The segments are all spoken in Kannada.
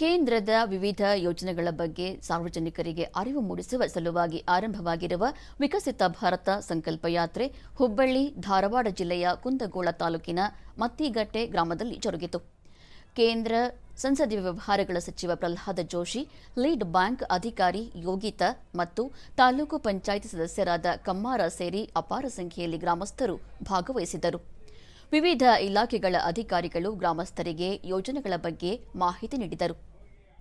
ಕೇಂದ್ರದ ವಿವಿಧ ಯೋಜನೆಗಳ ಬಗ್ಗೆ ಸಾರ್ವಜನಿಕರಿಗೆ ಅರಿವು ಮೂಡಿಸುವ ಸಲುವಾಗಿ ಆರಂಭವಾಗಿರುವ ವಿಕಸಿತ ಭಾರತ ಸಂಕಲ್ಪ ಯಾತ್ರೆ ಹುಬ್ಬಳ್ಳಿ, ಧಾರವಾಡ ಜಿಲ್ಲೆಯ ಕುಂದಗೋಳ ತಾಲೂಕಿನ ಮತ್ತಿಗಟ್ಟೆ ಗ್ರಾಮದಲ್ಲಿ ಜರುಗಿತು. ಕೇಂದ್ರ ಸಂಸದೀಯ ವ್ಯವಹಾರಗಳ ಸಚಿವ ಪ್ರಹ್ಲಾದ ಜೋಶಿ, ಲೀಡ್ ಬ್ಯಾಂಕ್ ಅಧಿಕಾರಿ ಯೋಗಿತಾ ಮತ್ತು ತಾಲೂಕು ಪಂಚಾಯಿತಿ ಸದಸ್ಯರಾದ ಕಮ್ಮಾರ ಸೇರಿ ಅಪಾರ ಸಂಖ್ಯೆಯಲ್ಲಿ ಗ್ರಾಮಸ್ಥರು ಭಾಗವಹಿಸಿದ್ದರು. ವಿವಿಧ ಇಲಾಖೆಗಳ ಅಧಿಕಾರಿಗಳು ಗ್ರಾಮಸ್ಥರಿಗೆ ಯೋಜನೆಗಳ ಬಗ್ಗೆ ಮಾಹಿತಿ ನೀಡಿದರು.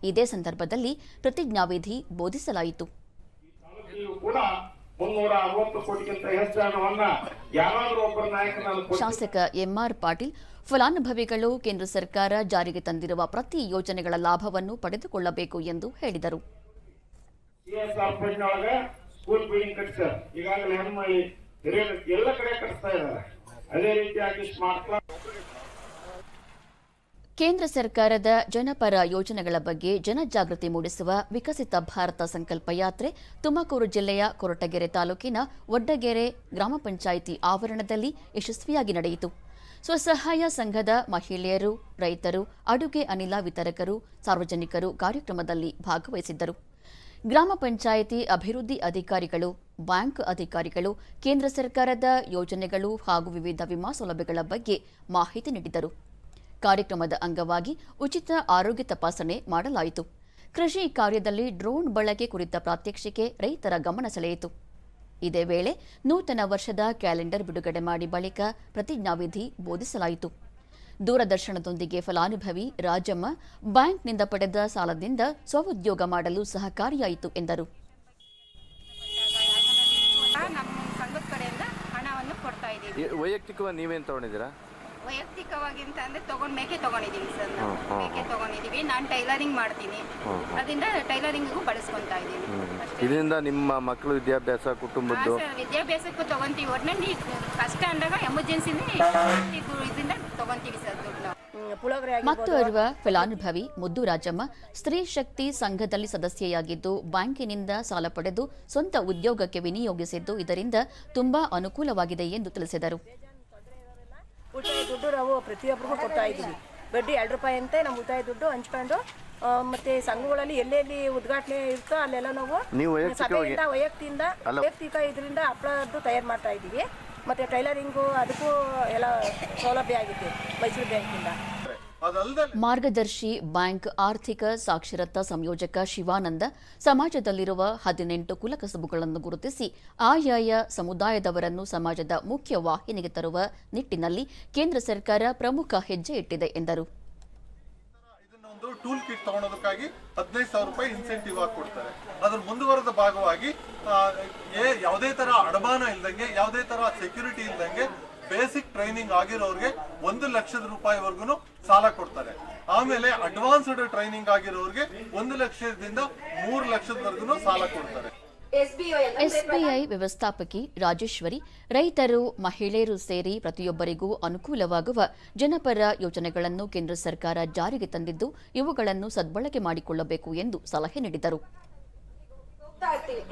ಇದೇ ಸಂದರ್ಭದಲ್ಲಿ ಪ್ರತಿಜ್ಞಾವಿಧಿ ಬೋಧಿಸಲಾಯಿತು. ಶಾಸಕ ಎಂಆರ್ ಪಾಟೀಲ್ ಫಲಾನುಭವಿಗಳು ಕೇಂದ್ರ ಸರ್ಕಾರ ಜಾರಿಗೆ ತಂದಿರುವ ಪ್ರತಿ ಯೋಜನೆಗಳ ಲಾಭವನ್ನು ಪಡೆದುಕೊಳ್ಳಬೇಕು ಎಂದು ಹೇಳಿದರು. ಈಗಾಗಲೇ ಎಲ್ಲ ಕಡೆ ಕಟ್ಟಿಸ್ತಾ ಇದ್ದಾರೆ. ಅದೇ ರೀತಿಯಾಗಿ ಸ್ಮಾರ್ಟ್ ಕೇಂದ್ರ ಸರ್ಕಾರದ ಜನಪರ ಯೋಜನೆಗಳ ಬಗ್ಗೆ ಜನಜಾಗೃತಿ ಮೂಡಿಸುವ ವಿಕಸಿತ ಭಾರತ ಸಂಕಲ್ಪ ಯಾತ್ರೆ ತುಮಕೂರು ಜಿಲ್ಲೆಯ ಕೊರಟಗೆರೆ ತಾಲೂಕಿನ ಒಡ್ಡಗೆರೆ ಗ್ರಾಮ ಪಂಚಾಯಿತಿ ಆವರಣದಲ್ಲಿ ಯಶಸ್ವಿಯಾಗಿ ನಡೆಯಿತು. ಸ್ವಸಹಾಯ ಸಂಘದ ಮಹಿಳೆಯರು, ರೈತರು, ಅಡುಗೆ ಅನಿಲ ವಿತರಕರು, ಸಾರ್ವಜನಿಕರು ಕಾರ್ಯಕ್ರಮದಲ್ಲಿ ಭಾಗವಹಿಸಿದ್ದರು. ಗ್ರಾಮ ಪಂಚಾಯಿತಿ ಅಭಿವೃದ್ಧಿ ಅಧಿಕಾರಿಗಳು ಬ್ಯಾಂಕ್ ಅಧಿಕಾರಿಗಳು, ಕೇಂದ್ರ ಸರ್ಕಾರದ ಯೋಜನೆಗಳು ಹಾಗೂ ವಿವಿಧ ವಿಮಾ ಸೌಲಭ್ಯಗಳ ಬಗ್ಗೆ ಮಾಹಿತಿ ನೀಡಿದರು. ಕಾರ್ಯಕ್ರಮದ ಅಂಗವಾಗಿ ಉಚಿತ ಆರೋಗ್ಯ ತಪಾಸಣೆ ಮಾಡಲಾಯಿತು. ಕೃಷಿ ಕಾರ್ಯದಲ್ಲಿ ಡ್ರೋನ್ ಬಳಕೆ ಕುರಿತ ಪ್ರಾತ್ಯಕ್ಷಿಕೆ ರೈತರ ಗಮನ ಸೆಳೆಯಿತು. ಇದೇ ವೇಳೆ ನೂತನ ವರ್ಷದ ಕ್ಯಾಲೆಂಡರ್ ಬಿಡುಗಡೆ ಮಾಡಿ ಬಳಿಕ ಪ್ರತಿಜ್ಞಾವಿಧಿ ಬೋಧಿಸಲಾಯಿತು. ದೂರದರ್ಶನದೊಂದಿಗೆ ಫಲಾನುಭವಿ ರಾಜಮ್ಮ ಬ್ಯಾಂಕ್ನಿಂದ ಪಡೆದ ಸಾಲದಿಂದ ಸ್ವಉದ್ಯೋಗ ಮಾಡಲು ಸಹಕಾರಿಯಾಯಿತು ಎಂದರು ನಮ್ಮ ಸಂಘದ ಕಡೆಯಿಂದ ಹಣವನ್ನು ಕೊಡ್ತಾ ಇದ್ದೀವಿ ಈ- ವೈಯಕ್ತಿಕವಾಗಿ ನೀವೇನು ತಗೊಂಡಿದ್ದೀರಾ? ವೈಯಕ್ತಿಕವಾಗಿ ಅಂತ ಅಂದ್ರೆ ತಗೊಂಡ್ ಮೇಕೆ ತಗೊಂಡಿದೀವಿ ಸರ್ ನಾವು. ಹ್ಮ್, ಹ್ಮ್, ಮೇಕೆ ತಗೊಂಡಿದೀವಿ. ನಾನು ಟೈಲರಿಂಗ್ ಮಾಡ್ತೀನಿ. ಹ್ಮ್, ಅದರಿಂದ ಟೈಲರಿಂಗಿಗೂ ಬಳಸ್ಕೊಂತಾ ಇದ್ದೀನಿ. ಅಷ್ಟೇ. ಇದರಿಂದ ನಿಮ್ಮ ಮಕ್ಕಳು ವಿದ್ಯಾಭ್ಯಾಸ ಹಾ, ಕುಟುಂಬದ್ದು ಸರ್. ವಿದ್ಯಾಭ್ಯಾಸಕ್ಕೂ ತಗೊಂತೀವಿ. ಒಟ್ಟಿನಲ್ಲಿ ಕಷ್ಟ ಅಂದಾಗ ಎಮರ್ಜೆನ್ಸಿನೇ ಇದರಿಂದ ತಗೊಂತೀವಿ ಸರ್ ದುಡ್ಡು ನಾವು ಪುಳೋಗರೆ ಮತ್ತು ಓರ್ವ ಫಲಾನುಭವಿ ಮುದ್ದು ರಾಜಮ್ಮ ಸ್ತ್ರೀ ಶಕ್ತಿ ಸಂಘದಲ್ಲಿ ಸದಸ್ಯೆಯಾಗಿದ್ದು ಬ್ಯಾಂಕಿನಿಂದ ಸಾಲ ಪಡೆದು ಸ್ವಂತ ಉದ್ಯೋಗಕ್ಕೆ ವಿನಿಯೋಗಿಸಿದ್ದು ಇದರಿಂದ ತುಂಬಾ ಅನುಕೂಲವಾಗಿದೆ ಎಂದು ತಿಳಿಸಿದರು. ಉಳಿತಾಯ ದುಡ್ಡು ನಾವು ಪ್ರತಿಯೊಬ್ಬರಿಗೂ ಕೊಡ್ತಾ ಇದ್ದೀವಿ. ಬಡ್ಡಿ ಎರಡು ರೂಪಾಯಿ ಅಂತೆ ನಮ್ಮ ಉಳಿತಾಯ ದುಡ್ಡು ಹಂಚ್ಕೊಂಡು ಮತ್ತೆ ಸಂಘಗಳಲ್ಲಿ ಎಲ್ಲೆಲ್ಲಿ ಉದ್ಘಾಟನೆ ಇರ್ತೋ ಅಲ್ಲೆಲ್ಲ ನಾವು ವೈಯಕ್ತಿಯಿಂದ. ವೈಯಕ್ತಿಕ ಇದರಿಂದ ಹಪ್ಪಳದ್ದು ತಯಾರು ಮಾಡ್ತಾ ಇದ್ದೀವಿ. ಮತ್ತೆ ಟೈಲರಿಂಗು ಅದಕ್ಕೂ ಎಲ್ಲ ಸೌಲಭ್ಯ ಆಗಿತ್ತು ಮೈಸೂರು ಬ್ಯಾಂಕಿಂದ. ಮಾರ್ಗದರ್ಶಿ ಬ್ಯಾಂಕ್ ಆರ್ಥಿಕ ಸಾಕ್ಷರತಾ ಸಂಯೋಜಕ ಶಿವಾನಂದ ಸಮಾಜದಲ್ಲಿರುವ ಹದಿನೆಂಟು ಕುಲಕಸಬುಗಳನ್ನು ಗುರುತಿಸಿ ಆಯಾಯ ಸಮುದಾಯದವರನ್ನು ಸಮಾಜದ ಮುಖ್ಯ ವಾಹಿನಿಗೆ ತರುವ ನಿಟ್ಟಿನಲ್ಲಿ ಕೇಂದ್ರ ಸರ್ಕಾರ ಪ್ರಮುಖ ಹೆಜ್ಜೆ ಇಟ್ಟಿದೆ ಎಂದರು. ಹದಿನೈದು ಸಾವಿರ ರೂಪಾಯಿ ಇನ್ಸೆಂಟಿವ್ ಆಗಿ ಕೊಡ್ತಾರೆ ಅದ್ರ ಮುಂದುವರೆದ ಭಾಗವಾಗಿ ಯಾವುದೇ ತರ ಅಡಮಾನ ಇಲ್ದಂಗೆ, ಯಾವುದೇ ತರ ಸೆಕ್ಯೂರಿಟಿ ಇಲ್ದಂಗೆ ಬೇಸಿಕ್ ಟ್ರೈನಿಂಗ್ ಆಗಿರೋರಿಗೆ ಒಂದು ಲಕ್ಷದ ರೂಪಾಯಿವರೆಗೂ ಸಾಲ ಕೊಡ್ತಾರೆ. ಆಮೇಲೆ ಅಡ್ವಾನ್ಸ್ಡ್ ಟ್ರೈನಿಂಗ್ ಆಗಿರೋರಿಗೆ ಒಂದು ಲಕ್ಷದಿಂದ ಮೂರು ಲಕ್ಷದವರೆಗೂ ಸಾಲ ಕೊಡ್ತಾರೆ. ಎಸ್ಬಿಐ ವ್ಯವಸ್ಥಾಪಕಿ ರಾಜೇಶ್ವರಿ ರೈತರು ಮಹಿಳೆಯರು ಸೇರಿ ಪ್ರತಿಯೊಬ್ಬರಿಗೂ ಅನುಕೂಲವಾಗುವ ಜನಪರ ಯೋಜನೆಗಳನ್ನು ಕೇಂದ್ರ ಸರ್ಕಾರ ಜಾರಿಗೆ ತಂದಿದ್ದು ಇವುಗಳನ್ನು ಸದ್ಬಳಕೆ ಮಾಡಿಕೊಳ್ಳಬೇಕು ಎಂದು ಸಲಹೆ ನೀಡಿದರು.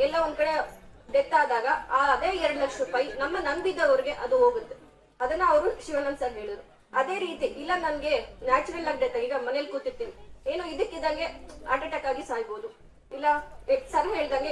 ಎಲ್ಲ ಒಂದ್ ಕಡೆ ಡೆತ್ ಆದಾಗ ಅದೇ ಎರಡ್ ಲಕ್ಷ ರೂಪಾಯಿ ನಮ್ಮ ನಂಬಿದವರಿಗೆ ಅದು ಹೋಗುತ್ತೆ. ಅದನ್ನ ಅವರು ಶಿವಾನಂದ್ ಸರ್ ಹೇಳಿದ್ರು. ಅದೇ ರೀತಿ ಇಲ್ಲ ನನ್ಗೆ ನ್ಯಾಚುರಲ್ ಆಗಿ ಡೆತ್ ಈಗ ಮನೇಲಿ ಕೂತಿರ್ತೀನಿ. ಏನು ಇದಕ್ಕಿದ್ದಂಗೆ ಹಾರ್ಟ್ ಅಟ್ಯಾಕ್ ಆಗಿ ಸಾಯ್ಬೋದು. ಇಲ್ಲ ಸರ್ ಹೇಳ್ದಂಗೆ